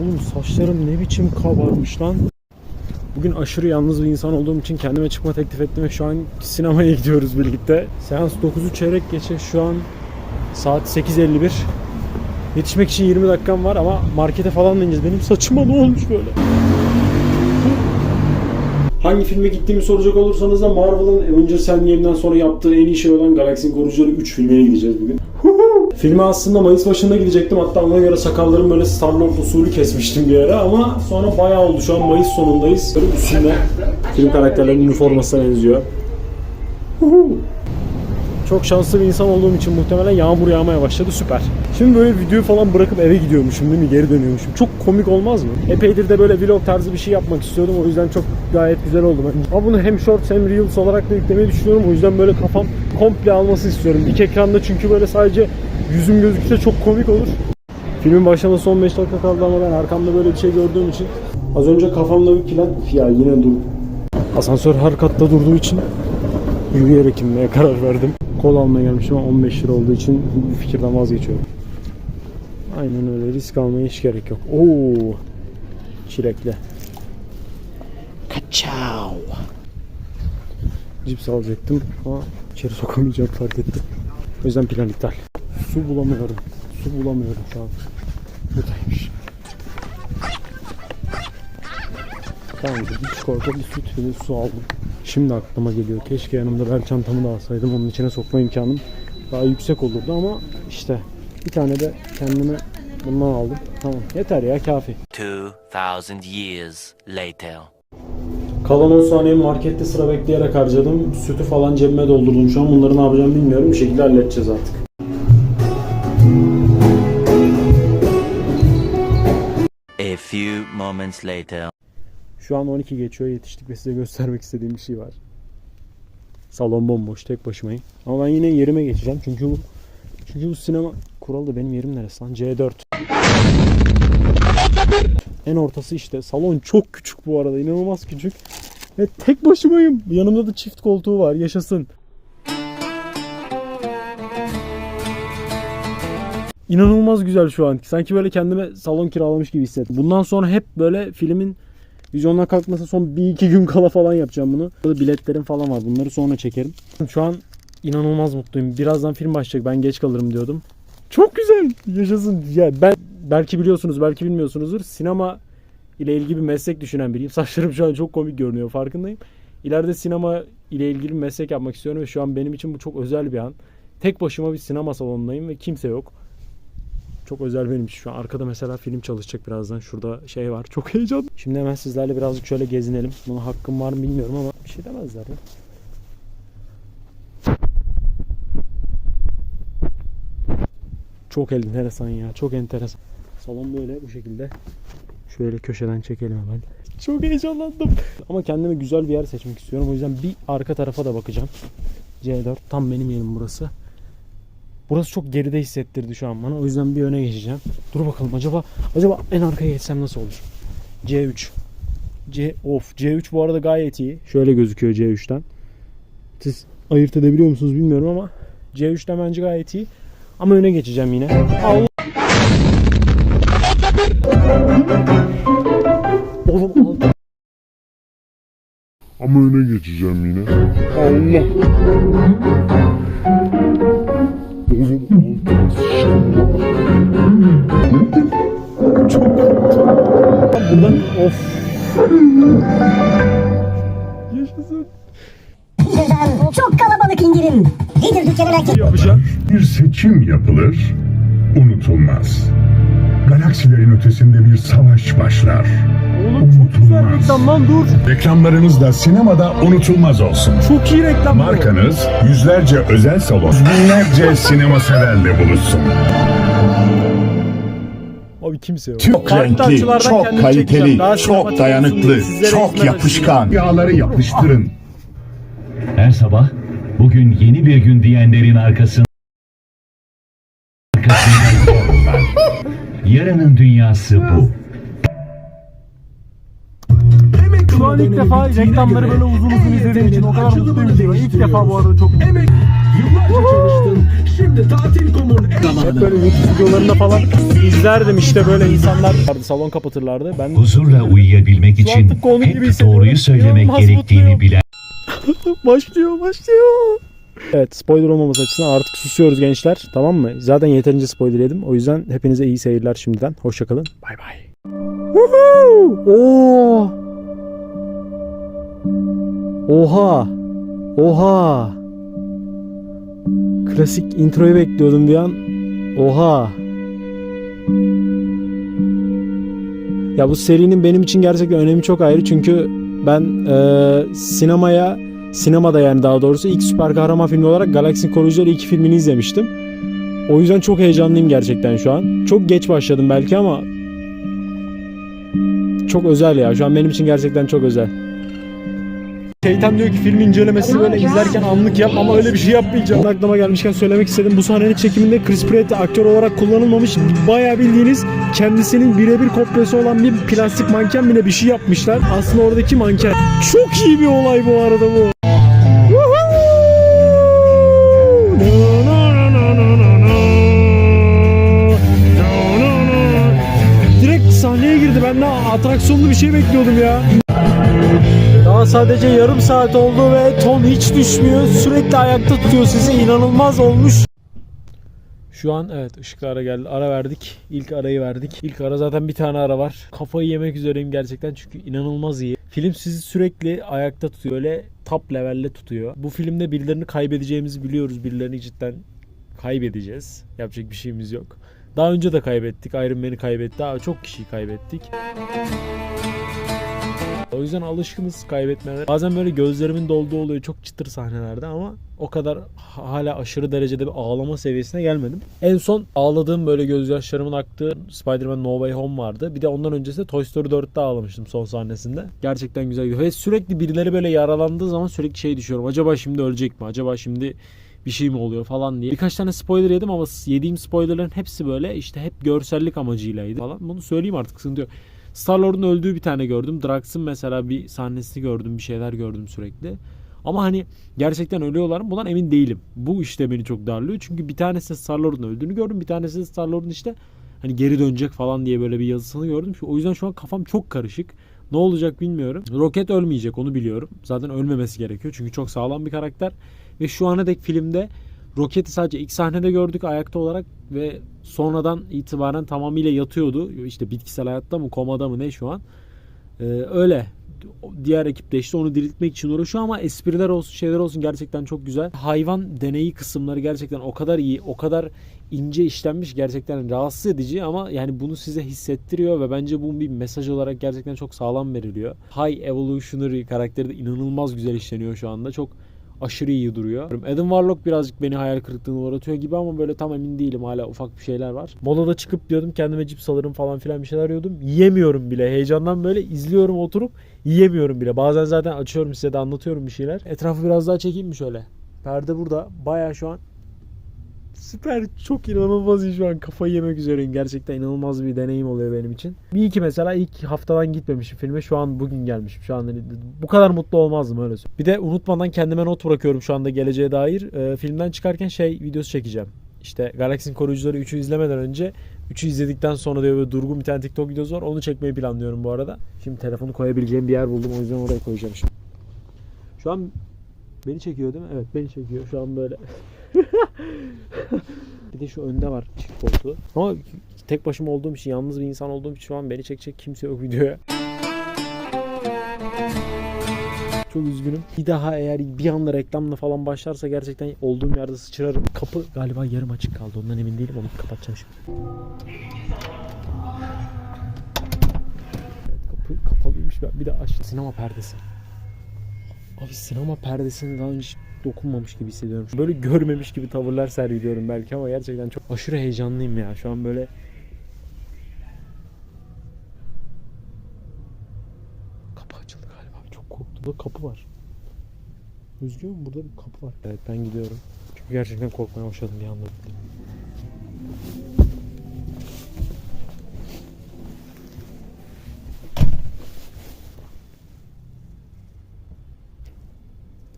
Oğlum saçlarım ne biçim kabarmış lan. Bugün aşırı yalnız bir insan olduğum için kendime çıkma teklif ettim ve şu an sinemaya gidiyoruz birlikte. Seans 9'u çeyrek geçe şu an saat 8.51. Yetişmek için 20 dakikam var ama markete falan da ineceğiz. Benim saçıma ne olmuş böyle? Hangi filme gittiğimi soracak olursanız da Marvel'ın Avengers Endgame'den sonra yaptığı en iyi şey olan Galaxy'nin Koruyucuları 3 filmine gideceğiz bugün. Filme aslında Mayıs başında gidecektim. Hatta ona göre sakallarımı böyle Star-Lord usulü kesmiştim bir ara ama sonra bayağı oldu. Şu an Mayıs sonundayız. Böyle üstünde film karakterlerinin üniformasına benziyor. Çok şanslı bir insan olduğum için muhtemelen yağmur yağmaya başladı. Süper. Şimdi böyle videoyu falan bırakıp eve gidiyormuşum değil mi? Geri dönüyormuşum. Çok komik olmaz mı? Epeydir de böyle vlog tarzı bir şey yapmak istiyordum. O yüzden çok gayet güzel oldu. Ama bunu hem shorts hem reels olarak da yüklemeyi düşünüyorum. O yüzden böyle kafam komple alması istiyorum. İlk ekranda çünkü böyle sadece yüzüm gözükse çok komik olur. Filmin başlaması 15 dakika kaldı ama ben arkamda böyle bir şey gördüğüm için az önce kafamda bir plan ya yine dur. Asansör her katta durduğu için yürüyerek inmeye karar verdim. Kol almaya gelmişim ama 15 lira olduğu için bu fikirden vazgeçiyorum. Aynen öyle risk almaya hiç gerek yok. Oo. Çilekli. Kaçav. Cips alacaktım ama içeri sokamayacağım fark ettim. O yüzden plan iptal. Su bulamıyorum. Su bulamıyorum şu an. Buradaymış. Tamam bir çikolata, bir süt, bir de su aldım. Şimdi aklıma geliyor. Keşke yanımda bel çantamı da alsaydım. Onun içine sokma imkanım daha yüksek olurdu ama işte bir tane de kendime bundan aldım. Tamam yeter ya kafi. 2,000 years later. Kalan 10 saniyemi markette sıra bekleyerek harcadım. Sütü falan cebime doldurdum şu an. Bunları ne yapacağım bilmiyorum. Bir şekilde halledeceğiz artık. Few moments later. Şu an 12 geçiyor yetiştik ve size göstermek istediğim bir şey var. Salon bomboş tek başımayım. Ama ben yine yerime geçeceğim çünkü bu çünkü bu sinema kuralı da benim yerim neresi lan? C4. En ortası işte. Salon çok küçük bu arada. inanılmaz küçük. Ve tek başımayım. Yanımda da çift koltuğu var. Yaşasın. İnanılmaz güzel şu an. Sanki böyle kendime salon kiralamış gibi hissettim. Bundan sonra hep böyle filmin vizyondan kalkması son bir iki gün kala falan yapacağım bunu. Burada biletlerim falan var. Bunları sonra çekerim. Şu an inanılmaz mutluyum. Birazdan film başlayacak. Ben geç kalırım diyordum. Çok güzel. Yaşasın. Ya ben belki biliyorsunuz, belki bilmiyorsunuzdur. Sinema ile ilgili bir meslek düşünen biriyim. Saçlarım şu an çok komik görünüyor. Farkındayım. İleride sinema ile ilgili bir meslek yapmak istiyorum ve şu an benim için bu çok özel bir an. Tek başıma bir sinema salonundayım ve kimse yok. Çok özel benim şu an. Arkada mesela film çalışacak birazdan. Şurada şey var. Çok heyecanlı. Şimdi hemen sizlerle birazcık şöyle gezinelim. Buna hakkım var mı bilmiyorum ama bir şey demezler ya. Çok enteresan ya. Çok enteresan. Salon böyle bu şekilde. Şöyle köşeden çekelim hemen. Çok heyecanlandım. Ama kendime güzel bir yer seçmek istiyorum. O yüzden bir arka tarafa da bakacağım. C4 tam benim yerim burası. Burası çok geride hissettirdi şu an bana. O yüzden bir öne geçeceğim. Dur bakalım acaba acaba en arkaya geçsem nasıl olur? C3. C of C3 bu arada gayet iyi. Şöyle gözüküyor C3'ten. Siz ayırt edebiliyor musunuz bilmiyorum ama C3'ten bence gayet iyi. Ama öne geçeceğim yine. Allah. Oğlum. Ama öne geçeceğim yine. Allah. Sıçtım. Buradan of. Yaşasın. Çok kalabalık indirim. Nedir dükkanı merkez? Yapacağım. Bir seçim yapılır, unutulmaz. Galaksilerin ötesinde bir savaş başlar. Oğlum çok güzel reklam lan dur. Reklamlarınız da sinemada unutulmaz olsun. Çok iyi reklam. bu. Markanız yüzlerce özel salon, binlerce sinema severle buluşsun. Abi kimse yok. Çok Farklı renkli, açılardan çok kendimi çekeceğim. kaliteli, sinematik çok olsun dayanıklı, diye sizlere çok yapışkan. Yağları yapıştırın. Her sabah bugün yeni bir gün diyenlerin arkasında Yarının dünyası bu. Şu an ilk defa reklamları böyle uzun uzun izlediğim için o kadar mutluyum ki. İlk defa bu arada çok mutluyum. Yıllarca çalıştın. Şimdi tatil kumun Hep böyle YouTube videolarında falan izlerdim işte böyle insanlar vardı, salon kapatırlardı. Ben Huzurla uyuyabilmek için hep doğruyu söylemek gerektiğini bilen başlıyor başlıyor. Evet spoiler olmaması açısından artık susuyoruz gençler tamam mı? Zaten yeterince spoiler yedim. O yüzden hepinize iyi seyirler şimdiden. Hoşçakalın. Bay bay. Oo! Oha! Oha! Klasik introyu bekliyordum bir an. Oha! Ya bu serinin benim için gerçekten önemi çok ayrı çünkü ben e, sinemaya sinemada yani daha doğrusu ilk süper kahraman filmi olarak Galaxy Koruyucuları 2 filmini izlemiştim. O yüzden çok heyecanlıyım gerçekten şu an. Çok geç başladım belki ama çok özel ya. Şu an benim için gerçekten çok özel. Şeytan diyor ki film incelemesi böyle izlerken anlık yap ama öyle bir şey yapmayacağım. Aklıma gelmişken söylemek istedim. Bu sahnenin çekiminde Chris Pratt aktör olarak kullanılmamış. Bayağı bildiğiniz kendisinin birebir kopyası olan bir plastik manken bile bir şey yapmışlar. Aslında oradaki manken. Çok iyi bir olay bu arada bu. Ben atraksiyonlu bir şey bekliyordum ya. Daha sadece yarım saat oldu ve ton hiç düşmüyor. Sürekli ayakta tutuyor sizi. İnanılmaz olmuş. Şu an evet ışıklı ara geldi. Ara verdik. İlk arayı verdik. İlk ara zaten bir tane ara var. Kafayı yemek üzereyim gerçekten çünkü inanılmaz iyi. Film sizi sürekli ayakta tutuyor. Öyle top levelle tutuyor. Bu filmde birilerini kaybedeceğimizi biliyoruz. Birilerini cidden kaybedeceğiz. Yapacak bir şeyimiz yok. Daha önce de kaybettik. Iron Man'i kaybetti. Daha çok kişiyi kaybettik. O yüzden alışkınız kaybetmelere. Bazen böyle gözlerimin dolduğu oluyor çok çıtır sahnelerde ama o kadar hala aşırı derecede bir ağlama seviyesine gelmedim. En son ağladığım böyle gözyaşlarımın aktığı Spider-Man No Way Home vardı. Bir de ondan öncesinde Toy Story 4'te ağlamıştım son sahnesinde. Gerçekten güzel. Ve sürekli birileri böyle yaralandığı zaman sürekli şey düşüyorum. Acaba şimdi ölecek mi? Acaba şimdi bir şey mi oluyor falan diye. Birkaç tane spoiler yedim ama yediğim spoilerların hepsi böyle işte hep görsellik amacıylaydı falan. Bunu söyleyeyim artık sıkıntı yok. Star-Lord'un öldüğü bir tane gördüm. Drax'ın mesela bir sahnesini gördüm. Bir şeyler gördüm sürekli. Ama hani gerçekten ölüyorlar mı? Bundan emin değilim. Bu işte beni çok darlıyor. Çünkü bir tanesi Star-Lord'un öldüğünü gördüm. Bir tanesi Star-Lord'un işte hani geri dönecek falan diye böyle bir yazısını gördüm. O yüzden şu an kafam çok karışık. Ne olacak bilmiyorum. Roket ölmeyecek onu biliyorum. Zaten ölmemesi gerekiyor. Çünkü çok sağlam bir karakter. Ve şu ana dek filmde Roket'i sadece ilk sahnede gördük ayakta olarak ve sonradan itibaren tamamıyla yatıyordu. İşte bitkisel hayatta mı komada mı ne şu an. Ee, öyle. Diğer ekip de işte onu diriltmek için uğraşıyor ama espriler olsun şeyler olsun gerçekten çok güzel. Hayvan deneyi kısımları gerçekten o kadar iyi, o kadar ince işlenmiş gerçekten rahatsız edici ama yani bunu size hissettiriyor ve bence bu bir mesaj olarak gerçekten çok sağlam veriliyor. High Evolutionary karakteri de inanılmaz güzel işleniyor şu anda. Çok aşırı iyi duruyor. Adam Warlock birazcık beni hayal kırıklığına uğratıyor gibi ama böyle tam emin değilim. Hala ufak bir şeyler var. Molada çıkıp diyordum kendime cips alırım falan filan bir şeyler yiyordum. Yiyemiyorum bile. Heyecandan böyle izliyorum oturup yiyemiyorum bile. Bazen zaten açıyorum size de anlatıyorum bir şeyler. Etrafı biraz daha çekeyim mi şöyle? Perde burada. Baya şu an Süper. Çok inanılmaz şu an. Kafayı yemek üzereyim. Gerçekten inanılmaz bir deneyim oluyor benim için. Bir iki mesela ilk haftadan gitmemişim filme. Şu an bugün gelmişim. Şu an hani bu kadar mutlu olmazdım öyle söyleyeyim. Bir de unutmadan kendime not bırakıyorum şu anda geleceğe dair. Ee, filmden çıkarken şey videosu çekeceğim. İşte Galaxy'nin koruyucuları 3'ü izlemeden önce 3'ü izledikten sonra diyor böyle durgun bir tane TikTok videosu var. Onu çekmeyi planlıyorum bu arada. Şimdi telefonu koyabileceğim bir yer buldum. O yüzden oraya koyacağım şimdi. Şu an beni çekiyor değil mi? Evet beni çekiyor. Şu an böyle. bir de şu önde var çift koltuğu. Ama tek başıma olduğum için, yalnız bir insan olduğum için şu an beni çekecek kimse yok videoya. Çok üzgünüm. Bir daha eğer bir anda reklamla falan başlarsa gerçekten olduğum yerde sıçrarım. Kapı galiba yarım açık kaldı. Ondan emin değilim. Onu kapatacağım şimdi. Kapı kapalıymış. Ben bir de aç. Sinema perdesi. Abi sinema perdesini daha önce dokunmamış gibi hissediyorum. Böyle görmemiş gibi tavırlar sergiliyorum belki ama gerçekten çok aşırı heyecanlıyım ya. Şu an böyle Kapı açıldı galiba. Çok korktum. Burada kapı var. Üzgünüm burada bir kapı var. Evet ben gidiyorum. Çünkü gerçekten korkmaya başladım bir anda.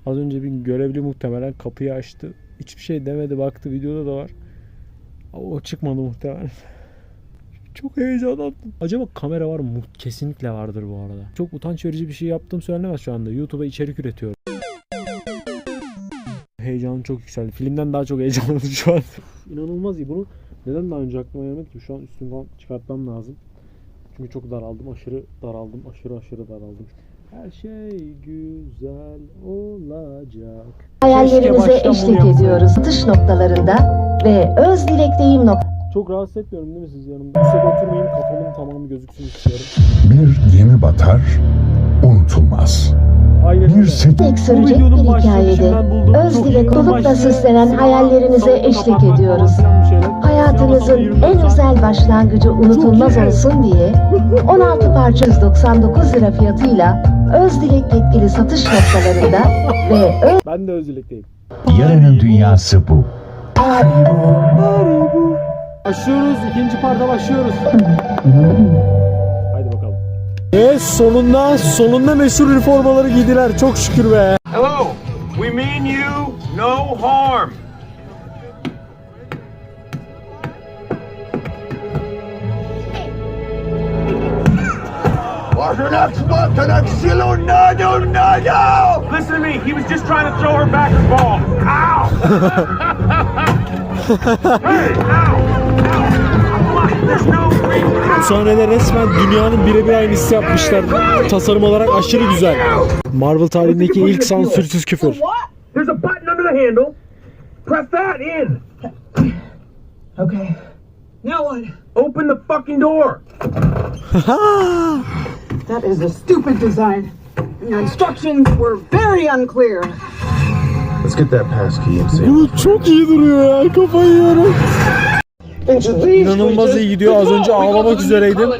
Az önce bir görevli muhtemelen kapıyı açtı. Hiçbir şey demedi baktı videoda da var. O çıkmadı muhtemelen. Çok heyecanlandım. Acaba kamera var mı? Kesinlikle vardır bu arada. Çok utanç verici bir şey yaptığım söylenemez şu anda. YouTube'a içerik üretiyorum. Heyecanım çok yükseldi. Filmden daha çok heyecanlandım şu an. İnanılmaz iyi. Bunu neden daha önce aklıma gelmedi ki? Şu an üstümü falan çıkartmam lazım. Çünkü çok daraldım. Aşırı daraldım. Aşırı aşırı daraldım. Her şey güzel olacak. Bunu eşlik ediyoruz. Atış noktalarında ve öz dilekteyim Çok rahatsız etmiyorum değil mi siz yanımda? Yüksek oturmayayım kafamın tamamı gözüksün istiyorum. Bir gemi batar, unutulmaz. Aynen Bir öyle. set Tek Bu sürecek videonun bir hikayede öz dilek bir olup da başlığı, süslenen hayallerinize eşlik ediyoruz. Hayatınızın Sinema salonu 24 en özel başlangıcı unutulmaz olsun diye 16 parça 199 lira fiyatıyla öz dilek yetkili satış noktalarında ve öz Ben de özürlükteyim. Yarının dünyası bu. Başlıyoruz. ikinci parta başlıyoruz. Haydi bakalım. Ve sonunda sonunda meşhur üniformaları giydiler. Çok şükür be. Hello, we mean you no harm. Listen to me, he was just trying to throw her back the ball. Ow! hey, ow! There's no. Sahnede resmen dünyanın birebir aynısı yapmışlar. Tasarım olarak aşırı güzel. Marvel tarihindeki ilk sansürsüz küfür. There's a button under the handle. Press that in. Okay. Now what? Open the fucking door. That is a stupid design. Your instructions were very unclear. Let's get that pass key and see. Bu çok iyi duruyor ya. Kafayı yiyorum. İnanılmaz iyi gidiyor. Az önce ağlamak üzereydim.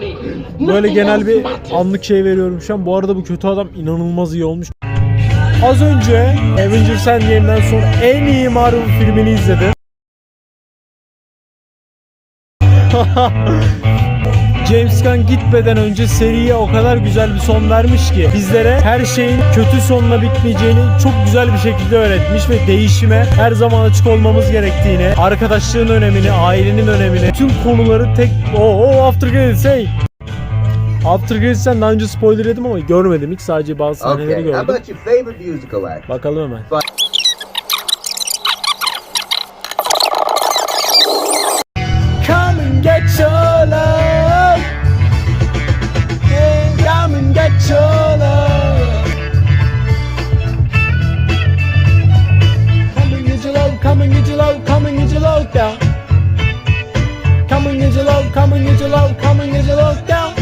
Böyle genel bir anlık şey veriyorum şu an. Bu arada bu kötü adam inanılmaz iyi olmuş. Az önce Avengers Endgame'den sonra en iyi Marvel filmini izledim. James Gunn gitmeden önce seriye o kadar güzel bir son vermiş ki bizlere her şeyin kötü sonla bitmeyeceğini çok güzel bir şekilde öğretmiş ve değişime her zaman açık olmamız gerektiğini, arkadaşlığın önemini, ailenin önemini, tüm konuları tek o o after credits hey. After Credits'ten daha önce spoiler yedim ama görmedim. Hiç sadece bazı sahneleri Okay, gördüm. Bakalım hemen. Your love, come and get your love, come and get your love down.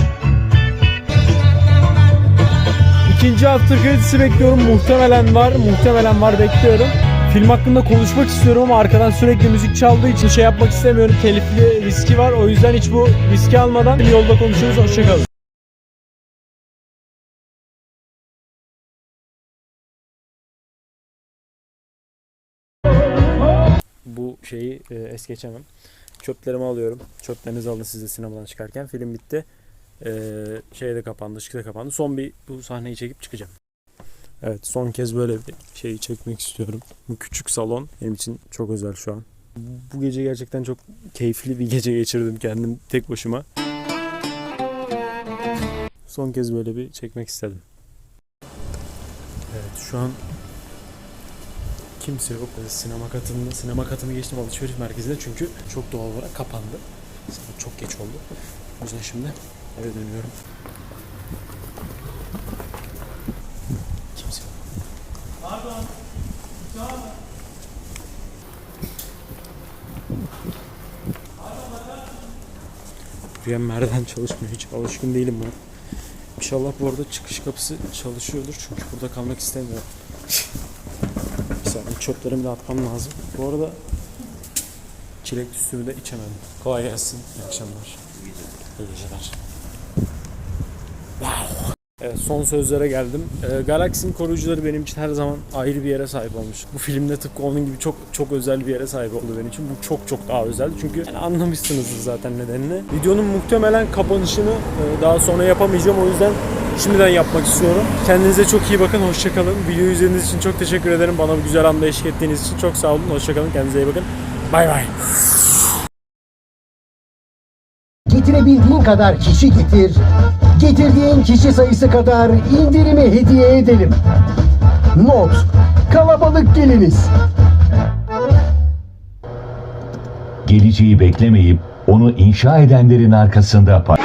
İkinci after credits'i bekliyorum. Muhtemelen var. Muhtemelen var bekliyorum. Film hakkında konuşmak istiyorum ama arkadan sürekli müzik çaldığı için şey yapmak istemiyorum. Telifli riski var. O yüzden hiç bu riski almadan yolda konuşuruz. Hoşçakalın. Bu şeyi e, es geçemem. Çöplerimi alıyorum. Çöplerinizi alın siz de sinemadan çıkarken. Film bitti. Ee, şey de kapandı, ışık da kapandı. Son bir bu sahneyi çekip çıkacağım. Evet son kez böyle bir şeyi çekmek istiyorum. Bu küçük salon benim için çok özel şu an. Bu gece gerçekten çok keyifli bir gece geçirdim kendim tek başıma. Son kez böyle bir çekmek istedim. Evet şu an kimse yok. Sinema katında, sinema katını geçtim alışveriş merkezinde çünkü çok doğal olarak kapandı. Saat çok geç oldu. O yüzden şimdi eve dönüyorum. Kimse yok. Rüyam merdiven çalışmıyor. Hiç alışkın değilim buna. İnşallah bu arada çıkış kapısı çalışıyordur. Çünkü burada kalmak istemiyorum. Saniye çöplerimi de atmam lazım. Bu arada çilek üstümü de içemem. Kolay gelsin. İyi akşamlar. İyi geceler. Wow. Evet, son sözlere geldim. Ee, Galaxy'nin koruyucuları benim için her zaman ayrı bir yere sahip olmuş. Bu filmde tıpkı onun gibi çok çok özel bir yere sahip oldu benim için. Bu çok çok daha özel. Çünkü yani anlamışsınızdır zaten nedenini. Videonun muhtemelen kapanışını e, daha sonra yapamayacağım. O yüzden şimdiden yapmak istiyorum. Kendinize çok iyi bakın. Hoşçakalın. Videoyu izlediğiniz için çok teşekkür ederim. Bana bu güzel anda eşlik ettiğiniz için çok sağ olun. Hoşçakalın. Kendinize iyi bakın. Bay bay. Getirebildiğin kadar kişi getir. Getirdiğin kişi sayısı kadar indirimi hediye edelim. Not. Kalabalık geliniz. Geleceği beklemeyip onu inşa edenlerin arkasında pay...